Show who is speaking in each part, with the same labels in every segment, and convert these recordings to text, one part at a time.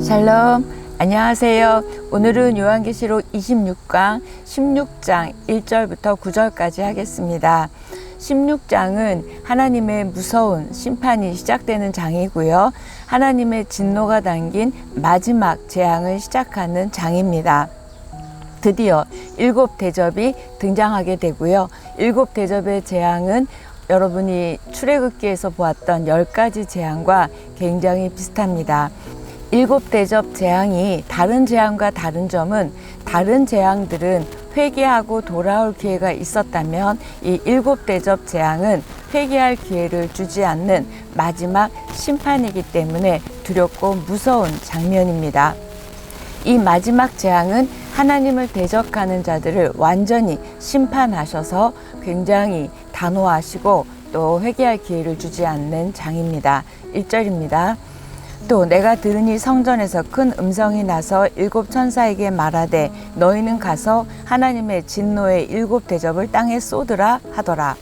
Speaker 1: 샬롬 안녕하세요. 오늘은 요한계시록 26강 16장 1절부터 9절까지 하겠습니다. 16장은 하나님의 무서운 심판이 시작되는 장이고요. 하나님의 진노가 담긴 마지막 재앙을 시작하는 장입니다. 드디어 일곱 대접이 등장하게 되고요. 일곱 대접의 재앙은 여러분이 출애굽기에서 보았던 열 가지 재앙과 굉장히 비슷합니다. 일곱 대접 재앙이 다른 재앙과 다른 점은 다른 재앙들은 회개하고 돌아올 기회가 있었다면 이 일곱 대접 재앙은 회개할 기회를 주지 않는 마지막 심판이기 때문에 두렵고 무서운 장면입니다. 이 마지막 재앙은 하나님을 대적하는 자들을 완전히 심판하셔서 굉장히 단호하시고 또 회개할 기회를 주지 않는 장입니다. 1절입니다. 또 내가 들으니 성전에서 큰 음성이 나서 일곱 천사에게 말하되 너희는 가서 하나님의 진노의 일곱 대접을 땅에 쏟으라 하더라.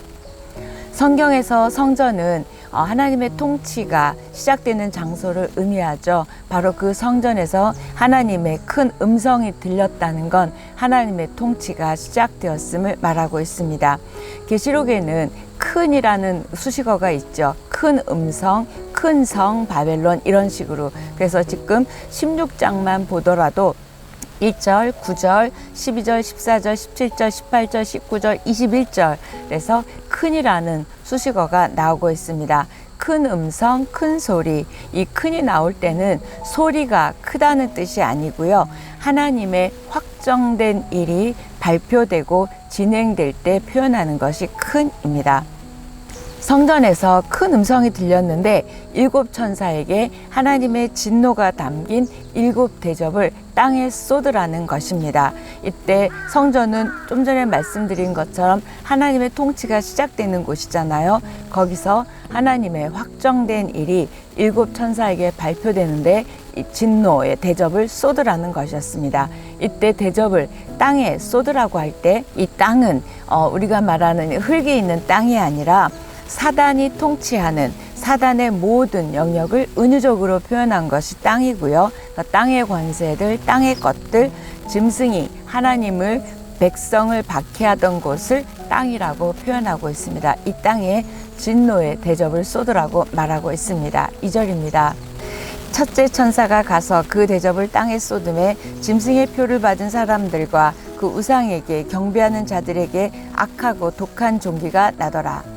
Speaker 1: 성경에서 성전은 어, 하나님의 통치가 시작되는 장소를 의미하죠. 바로 그 성전에서 하나님의 큰 음성이 들렸다는 건 하나님의 통치가 시작되었음을 말하고 있습니다. 계시록에는 큰이라는 수식어가 있죠. 큰 음성, 큰 성, 바벨론 이런 식으로. 그래서 지금 16장만 보더라도 1절, 9절, 12절, 14절, 17절, 18절, 19절, 21절. 그래서 큰이라는 수식어가 나오고 있습니다. 큰 음성, 큰 소리. 이 큰이 나올 때는 소리가 크다는 뜻이 아니고요. 하나님의 확정된 일이 발표되고 진행될 때 표현하는 것이 큰입니다. 성전에서 큰 음성이 들렸는데 일곱 천사에게 하나님의 진노가 담긴 일곱 대접을 땅에 쏟으라는 것입니다. 이때 성전은 좀 전에 말씀드린 것처럼 하나님의 통치가 시작되는 곳이잖아요. 거기서 하나님의 확정된 일이 일곱 천사에게 발표되는데 이 진노의 대접을 쏟으라는 것이었습니다. 이때 대접을 땅에 쏟으라고 할 때 이 땅은 어, 우리가 말하는 흙이 있는 땅이 아니라 사단이 통치하는 사단의 모든 영역을 은유적으로 표현한 것이 땅이고요. 그러니까 땅의 관세들, 땅의 것들, 짐승이 하나님을 백성을 박해하던 곳을 땅이라고 표현하고 있습니다. 이 땅에 진노의 대접을 쏟으라고 말하고 있습니다. 2절입니다. 첫째 천사가 가서 그 대접을 땅에 쏟음에 짐승의 표를 받은 사람들과 그 우상에게 경배하는 자들에게 악하고 독한 종기가 나더라.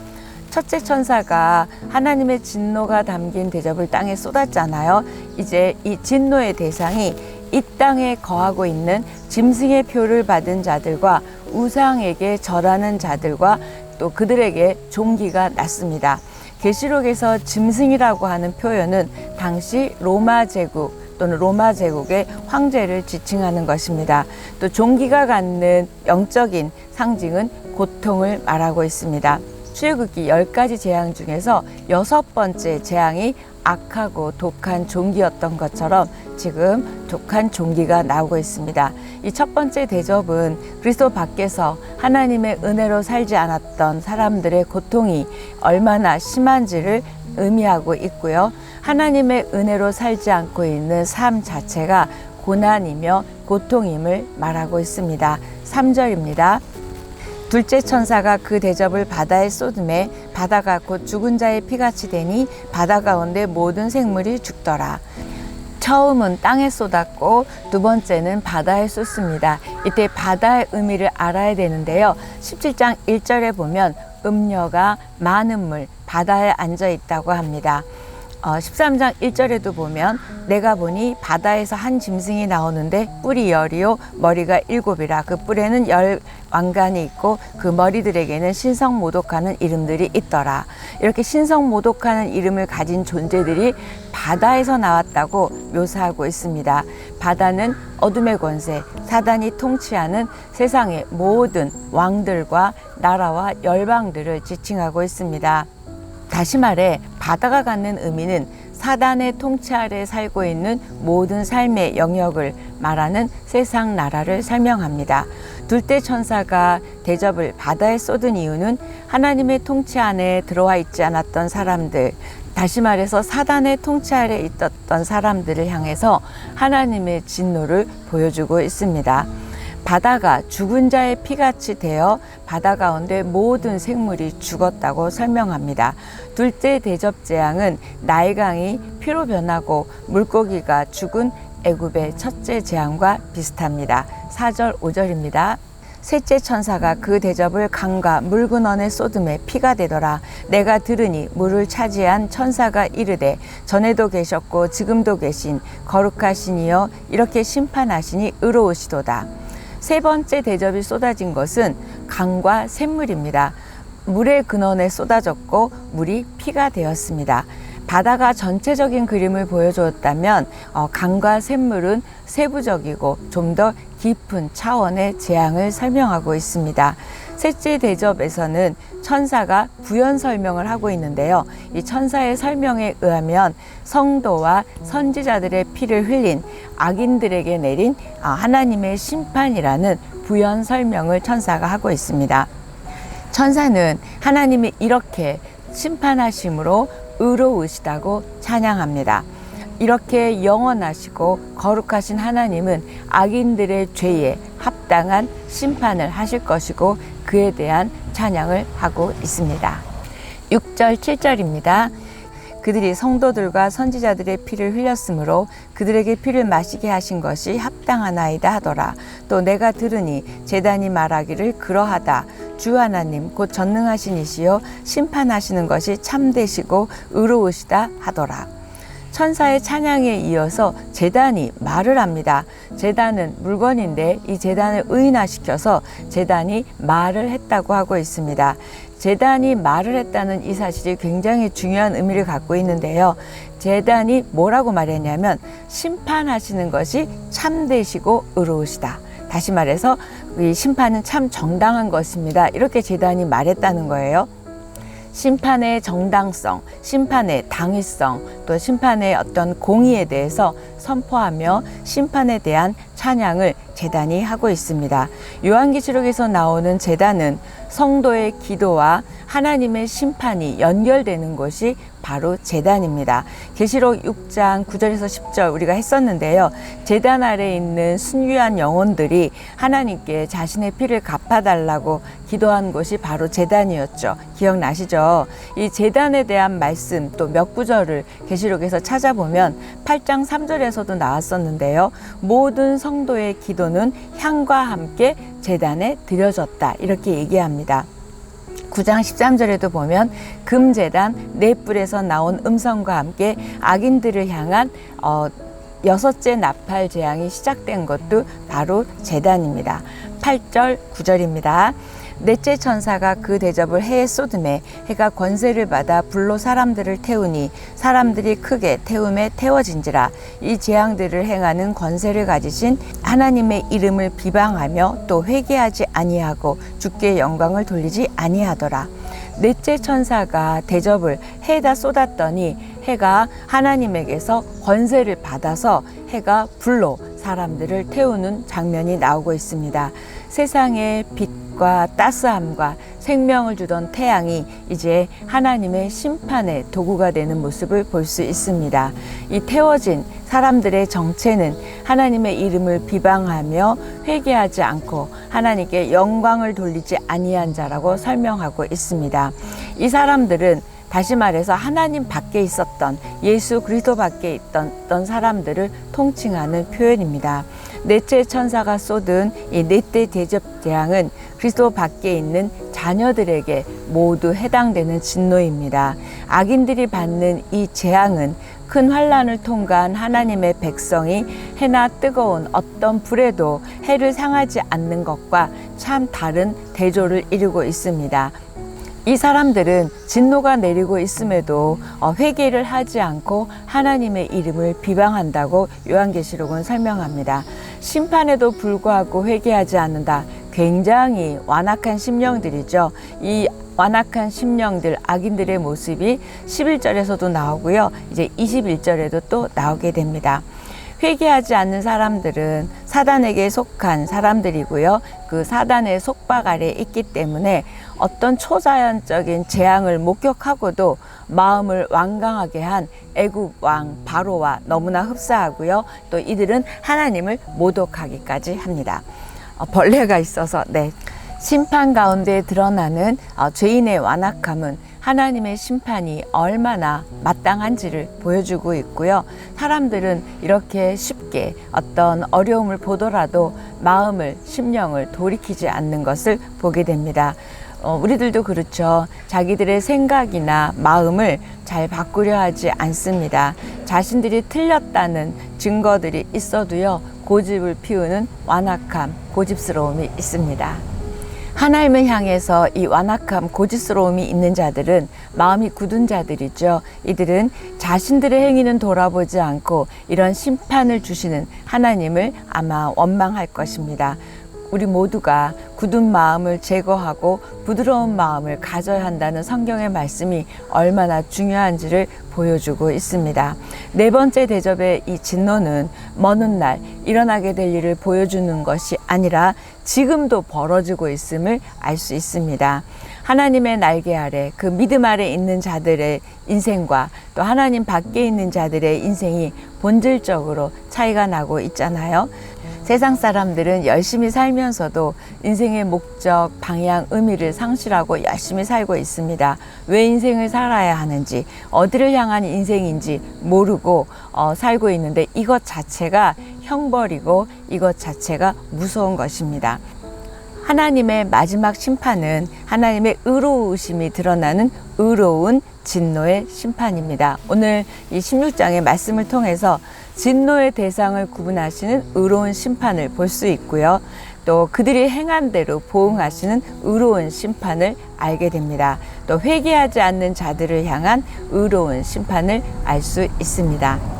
Speaker 1: 첫째 천사가 하나님의 진노가 담긴 대접을 땅에 쏟았잖아요. 이제 이 진노의 대상이 이 땅에 거하고 있는 짐승의 표를 받은 자들과 우상에게 절하는 자들과 또 그들에게 종기가 났습니다. 계시록에서 짐승이라고 하는 표현은 당시 로마 제국 또는 로마 제국의 황제를 지칭하는 것입니다. 또 종기가 갖는 영적인 상징은 고통을 말하고 있습니다. 출애굽기 열 가지 재앙 중에서 여섯 번째 재앙이 악하고 독한 종기였던 것처럼 지금 독한 종기가 나오고 있습니다. 이 첫 번째 대접은 그리스도 밖에서 하나님의 은혜로 살지 않았던 사람들의 고통이 얼마나 심한지를 의미하고 있고요. 하나님의 은혜로 살지 않고 있는 삶 자체가 고난이며 고통임을 말하고 있습니다. 3절입니다. 둘째 천사가 그 대접을 바다에 쏟음에 바다가 곧 죽은 자의 피같이 되니 바다 가운데 모든 생물이 죽더라. 처음은 땅에 쏟았고 두 번째는 바다에 쏟습니다. 이때 바다의 의미를 알아야 되는데요. 17장 1절에 보면 음녀가 많은 물 바다에 앉아 있다고 합니다. 어, 13장 1절에도 보면 내가 보니 바다에서 한 짐승이 나오는데 뿔이 열이요 머리가 일곱이라 그 뿔에는 열 왕관이 있고 그 머리들에게는 신성 모독하는 이름들이 있더라. 이렇게 신성 모독하는 이름을 가진 존재들이 바다에서 나왔다고 묘사하고 있습니다. 바다는 어둠의 권세, 사단이 통치하는 세상의 모든 왕들과 나라와 열방들을 지칭하고 있습니다. 다시 말해 바다가 갖는 의미는 사단의 통치 아래 살고 있는 모든 삶의 영역을 말하는 세상 나라를 설명합니다. 둘째 천사가 대접을 바다에 쏟은 이유는 하나님의 통치 안에 들어와 있지 않았던 사람들, 다시 말해서 사단의 통치 아래 있었던 사람들을 향해서 하나님의 진노를 보여주고 있습니다. 바다가 죽은 자의 피같이 되어 바다 가운데 모든 생물이 죽었다고 설명합니다. 둘째 대접 재앙은 나일강이 피로 변하고 물고기가 죽은 애굽의 첫째 재앙과 비슷합니다. 4절 5절입니다. 셋째 천사가 그 대접을 강과 물근원에 쏟음에 피가 되더라. 내가 들으니 물을 차지한 천사가 이르되 전에도 계셨고 지금도 계신 거룩하시니여 이렇게 심판하시니 의로우시도다. 세 번째 대접이 쏟아진 것은 강과 샘물입니다. 물의 근원에 쏟아졌고 물이 피가 되었습니다. 바다가 전체적인 그림을 보여주었다면 어, 강과 샘물은 세부적이고 좀 더 깊은 차원의 재앙을 설명하고 있습니다. 셋째 대접에서는 천사가 부연 설명을 하고 있는데요. 이 천사의 설명에 의하면 성도와 선지자들의 피를 흘린 악인들에게 내린 아, 하나님의 심판이라는 부연 설명을 천사가 하고 있습니다. 천사는 하나님이 이렇게 심판하심으로 의로우시다고 찬양합니다. 이렇게 영원하시고 거룩하신 하나님은 악인들의 죄에 합당한 심판을 하실 것이고 그에 대한 찬양을 하고 있습니다. 6절, 7절입니다. 그들이 성도들과 선지자들의 피를 흘렸으므로 그들에게 피를 마시게 하신 것이 합당하나이다 하더라. 또 내가 들으니 재단이 말하기를 그러하다. 주 하나님 곧 전능하신 이시여 심판하시는 것이 참되시고 의로우시다 하더라. 천사의 찬양에 이어서 재단이 말을 합니다. 재단은 물건인데 이 재단을 의인화시켜서 재단이 말을 했다고 하고 있습니다. 재단이 말을 했다는 이 사실이 굉장히 중요한 의미를 갖고 있는데요. 재단이 뭐라고 말했냐면 심판하시는 것이 참되시고 의로우시다. 다시 말해서 이 심판은 참 정당한 것입니다. 이렇게 재단이 말했다는 거예요. 심판의 정당성, 심판의 당위성, 또 심판의 어떤 공의에 대해서 선포하며 심판에 대한 찬양을 재단이 하고 있습니다. 요한계시록에서 나오는 재단은 성도의 기도와 하나님의 심판이 연결되는 곳이 바로 재단입니다. 계시록 6장 9절에서 10절 우리가 했었는데요. 재단 아래 있는 순귀한 영혼들이 하나님께 자신의 피를 갚아달라고 기도한 곳이 바로 재단이었죠. 기억나시죠? 이 재단에 대한 말씀 또 몇 구절을 계시록에서 찾아보면 8장 3절에서도 나왔었는데요. 모든 성도의 기도는 향과 함께 재단에 드려졌다. 이렇게 얘기합니다. 9장 13절에도 보면 금재단 네 뿔에서 나온 음성과 함께 악인들을 향한 어, 여섯째 나팔 재앙이 시작된 것도 바로 재단입니다. 8절 9절입니다. 넷째 천사가 그 대접을 해에 쏟음에 해가 권세를 받아 불로 사람들을 태우니 사람들이 크게 태움에 태워진지라 이 재앙들을 행하는 권세를 가지신 하나님의 이름을 비방하며 또 회개하지 아니하고 주께 영광을 돌리지 아니하더라 넷째 천사가 대접을 해에다 쏟았더니 해가 하나님에게서 권세를 받아서 해가 불로 사람들을 태우는 장면이 나오고 있습니다. 세상의 빛 과 따스함과 생명을 주던 태양이 이제 하나님의 심판의 도구가 되는 모습을 볼 수 있습니다. 이 태워진 사람들의 정체는 하나님의 이름을 비방하며 회개하지 않고 하나님께 영광을 돌리지 아니한 자라고 설명하고 있습니다. 이 사람들은 다시 말해서 하나님 밖에 있었던 예수 그리스도 밖에 있던 사람들을 통칭하는 표현입니다. 넷째 천사가 쏟은 이 넷째 대접 재앙은 그리스도 밖에 있는 자녀들에게 모두 해당되는 진노입니다. 악인들이 받는 이 재앙은 큰 환란을 통과한 하나님의 백성이 해나 뜨거운 어떤 불에도 해를 상하지 않는 것과 참 다른 대조를 이루고 있습니다. 이 사람들은 진노가 내리고 있음에도 어, 회개를 하지 않고 하나님의 이름을 비방한다고 요한계시록은 설명합니다. 심판에도 불구하고 회개하지 않는다. 굉장히 완악한 심령들이죠. 이 완악한 심령들, 악인들의 모습이 11절에서도 나오고요. 이제 21절에도 또 나오게 됩니다. 회개하지 않는 사람들은 사단에게 속한 사람들이고요. 그 사단의 속박 아래 있기 때문에 어떤 초자연적인 재앙을 목격하고도 마음을 완강하게 한 애굽 왕 바로와 너무나 흡사하고요. 또 이들은 하나님을 모독하기까지 합니다. 어, 벌레가 있어서 네. 심판 가운데 드러나는 어, 죄인의 완악함은 하나님의 심판이 얼마나 마땅한지를 보여주고 있고요. 사람들은 이렇게 쉽게 어떤 어려움을 보더라도 마음을, 심령을 돌이키지 않는 것을 보게 됩니다. 어, 우리들도 그렇죠. 자기들의 생각이나 마음을 잘 바꾸려 하지 않습니다. 자신들이 틀렸다는 증거들이 있어도요, 고집을 피우는 완악함, 고집스러움이 있습니다. 하나님을 향해서 이 완악함, 고집스러움이 있는 자들은 마음이 굳은 자들이죠. 이들은 자신들의 행위는 돌아보지 않고 이런 심판을 주시는 하나님을 아마 원망할 것입니다. 우리 모두가 굳은 마음을 제거하고 부드러운 마음을 가져야 한다는 성경의 말씀이 얼마나 중요한지를 보여주고 있습니다. 네 번째 대접의 이 진노는 먼 훗날 일어나게 될 일을 보여주는 것이 아니라 지금도 벌어지고 있음을 알 수 있습니다. 하나님의 날개 아래 그 믿음 아래 있는 자들의 인생과 또 하나님 밖에 있는 자들의 인생이 본질적으로 차이가 나고 있잖아요. 세상 사람들은 열심히 살면서도 인생의 목적, 방향, 의미를 상실하고 열심히 살고 있습니다. 왜 인생을 살아야 하는지, 어디를 향한 인생인지 모르고 어, 살고 있는데 이것 자체가 형벌이고 이것 자체가 무서운 것입니다. 하나님의 마지막 심판은 하나님의 의로우심이 드러나는 의로운 진노의 심판입니다. 오늘 이 16장의 말씀을 통해서 진노의 대상을 구분하시는 의로운 심판을 볼 수 있고요. 또 그들이 행한 대로 보응하시는 의로운 심판을 알게 됩니다. 또 회개하지 않는 자들을 향한 의로운 심판을 알 수 있습니다.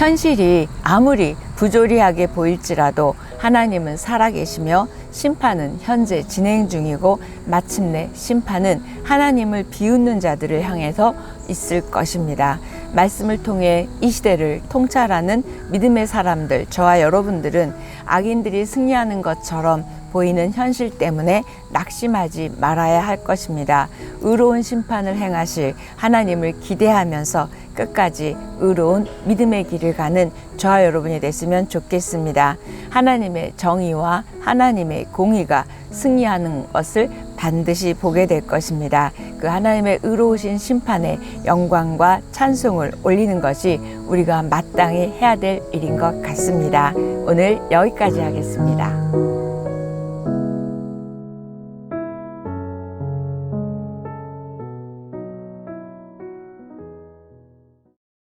Speaker 1: 현실이 아무리 부조리하게 보일지라도 하나님은 살아계시며 심판은 현재 진행 중이고 마침내 심판은 하나님을 비웃는 자들을 향해서 있을 것입니다. 말씀을 통해 이 시대를 통찰하는 믿음의 사람들, 저와 여러분들은 악인들이 승리하는 것처럼 보이는 현실 때문에 낙심하지 말아야 할 것입니다. 의로운 심판을 행하실 하나님을 기대하면서 끝까지 의로운 믿음의 길을 가는 저와 여러분이 됐으면 좋겠습니다. 하나님의 정의와 하나님의 공의가 승리하는 것을 반드시 보게 될 것입니다. 그 하나님의 의로우신 심판에 영광과 찬송을 올리는 것이 우리가 마땅히 해야 될 일인 것 같습니다. 오늘 여기까지 하겠습니다.